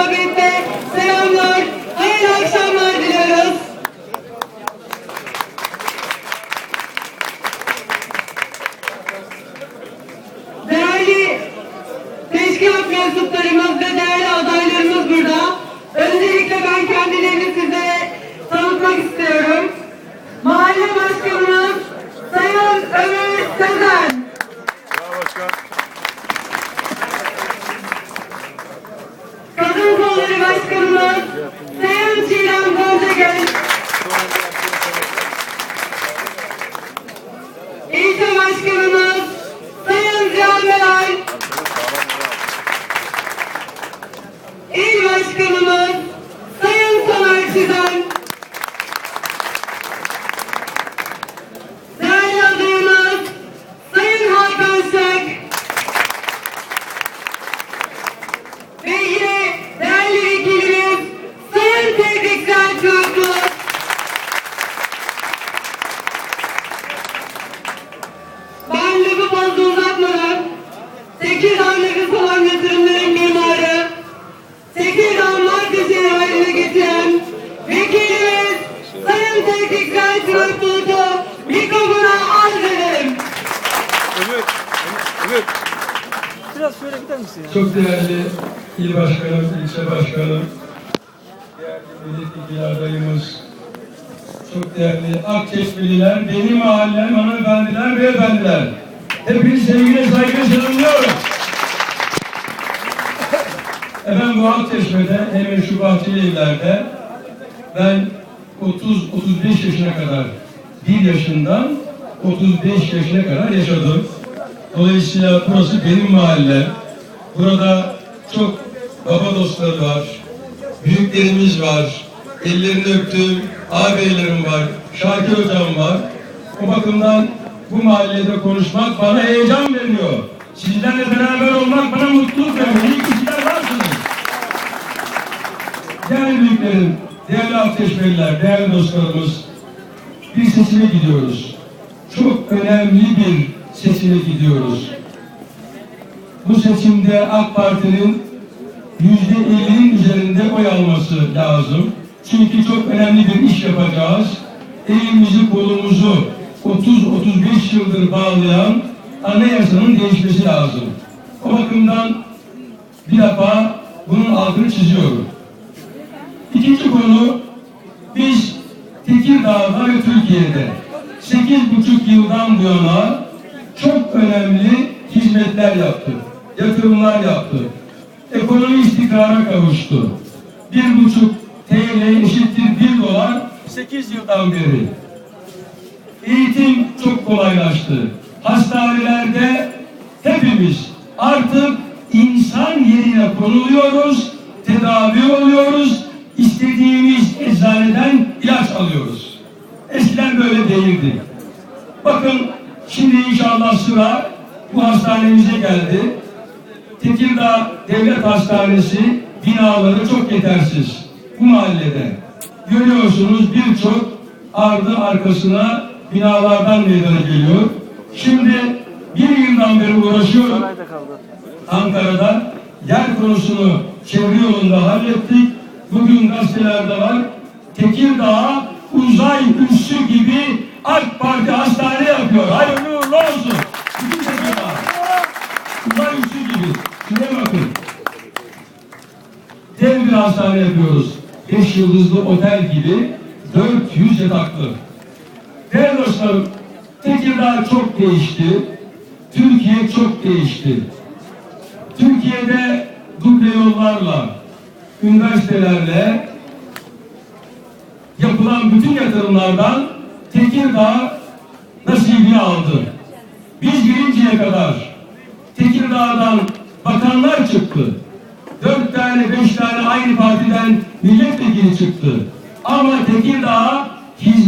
muhabbette selamlar, hayırlı akşamlar diliyoruz. Değerli teşkilat mensuplarımız ve değerli adaylarımız burada. Öncelikle ben kendilerini size tanıtmak istiyorum. Mahalle Başkanımız Sayın Ömür Başkanımız Sayın Somer Çizen. Değerli adayımız Sayın Hakan Şek. Ve yine Tevfik Selçuklu'yu mikrofona arz ederim. Ömür, Ömür. Biraz şöyle gider misin ya? Çok değerli il başkanım, ilçe başkanım, değerli milletvekili adayımız, çok değerli Akçeşmeliler, benim mahallem, hanımefendiler, beyefendiler. Hepinizi sevgiyle, saygıyla selamlıyorum. Efendim bu Akçeşme'de, hemen şu bahçeli evlerde ben 30-35 yaşına kadar, 1 yaşından 35 yaşına kadar yaşadım. Dolayısıyla burası benim mahallem. Burada çok baba dostları var, büyüklerimiz var, ellerini öptüğüm ağabeylerim var, Şakir hocam var. O bakımdan bu mahallede konuşmak bana heyecan veriyor. Sizlerle beraber olmak bana mutluluk veriyor. İyi ki sizler varsınız. Değerli büyüklerim, değerli Akçeşmeliler, değerli dostlarımız, bir seçime gidiyoruz. Çok önemli bir seçime gidiyoruz. Bu seçimde AK Parti'nin yüzde ellinin üzerinde oy alması lazım. Çünkü çok önemli bir iş yapacağız. Elimizi kolumuzu 30-35 yıldır bağlayan anayasanın değişmesi lazım. O bakımdan bir defa bunun altını çiziyorum. İkinci konu biz Tekirdağ'da ve Türkiye'de 8,5 yıldan bu yana çok önemli hizmetler yaptık. Yatırımlar yaptık. Ekonomi istikrara kavuştu. 1,5 TL eşittir 1 dolar 8 yıldan beri. Eğitim çok kolaylaştı. Hastanelerde hepimiz artık insan yerine konuluyoruz, tedavi oluyoruz, eczaneden ilaç alıyoruz. Eskiden böyle değildi. Bakın şimdi inşallah sıra bu hastanemize geldi. Tekirdağ Devlet Hastanesi binaları çok yetersiz bu mahallede. Görüyorsunuz birçok ardı arkasına binalardan meydana geliyor. Şimdi bir yıldan beri uğraşıyorum. Ankara'da yer konusunu çevre yolunda hallettik. Bugün gazetelerde var. Tekirdağ uzay üssü gibi AK Parti hastane yapıyor. Hayırlı uğurlu olsun. Bütün Tekirdağ. Uzay üssü gibi. Şuraya bakın. Dev bir hastane yapıyoruz. Beş yıldızlı otel gibi 400 yataklı. Değerli dostlarım, Tekirdağ çok değişti. Türkiye çok değişti. Türkiye'de duble yollarla, üniversitelerle yapılan bütün yatırımlardan Tekirdağ nasibini aldı. Biz gelinceye kadar Tekirdağ'dan bakanlar çıktı. Dört tane, beş tane aynı partiden milletvekili çıktı. Ama Tekirdağ'a hizmet